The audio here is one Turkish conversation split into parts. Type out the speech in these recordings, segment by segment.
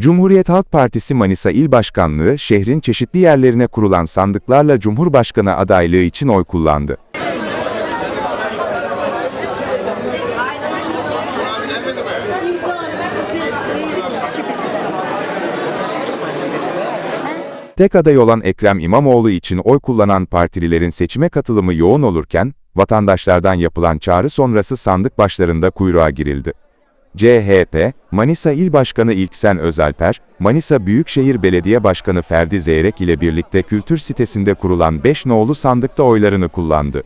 Cumhuriyet Halk Partisi Manisa İl Başkanlığı, şehrin çeşitli yerlerine kurulan sandıklarla Cumhurbaşkanı adaylığı için oy kullandı. Tek aday olan Ekrem İmamoğlu için oy kullanan partililerin seçime katılımı yoğun olurken, vatandaşlardan yapılan çağrı sonrası sandık başlarında kuyruğa girildi. CHP, Manisa İl Başkanı İlksen Özalper, Manisa Büyükşehir Belediye Başkanı Ferdi Zeyrek ile birlikte kültür sitesinde kurulan 5 nolu sandıkta oylarını kullandı.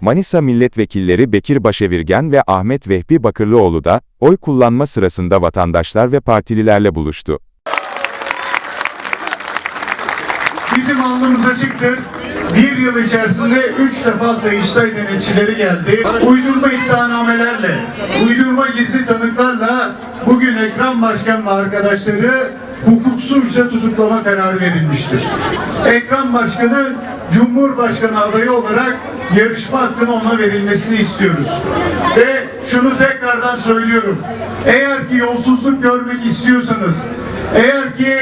Manisa milletvekilleri Bekir Başevirgen ve Ahmet Vehbi Bakırlıoğlu da, oy kullanma sırasında vatandaşlar ve partililerle buluştu. Bizim alnımız açıktır. Bir yıl içerisinde üç defa Sayıştay denetçileri geldi. Uydurma iddianamelerle, Ekrem Başkan ve arkadaşları hukuksuzca tutuklama kararı verilmiştir. Ekrem Başkan'ın Cumhurbaşkanı adayı olarak yarışma hakkının ona verilmesini istiyoruz. Ve şunu tekrardan söylüyorum. Eğer ki yolsuzluk görmek istiyorsanız, eğer ki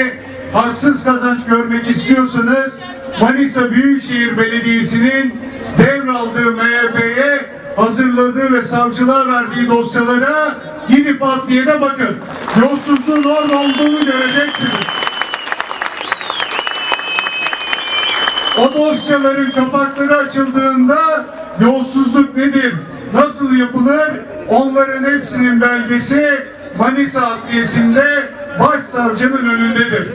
haksız kazanç görmek istiyorsanız Manisa Büyükşehir Belediyesi'nin devraldığı MHP'ye hazırladığı ve savcılığa verdiği dosyalara gidip adliyede bakın. Yolsuzluğun orada olduğunu göreceksiniz. O dosyaların kapakları açıldığında yolsuzluk nedir, nasıl yapılır onların hepsinin belgesi Manisa Adliyesi'nde başsavcının önündedir.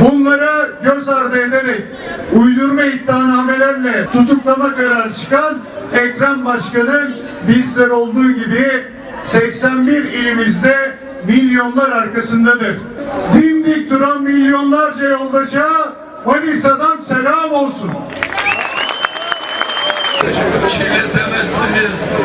Bunlara göz ardı ederek uydurma iddianamelerle tutuklama kararı çıkan Ekrem Başkan'ın bizler olduğu gibi 81 ilimizde milyonlar arkasındadır. Dimdik duran milyonlarca yoldaşa Manisa'dan selam olsun. Kirletemezsiniz.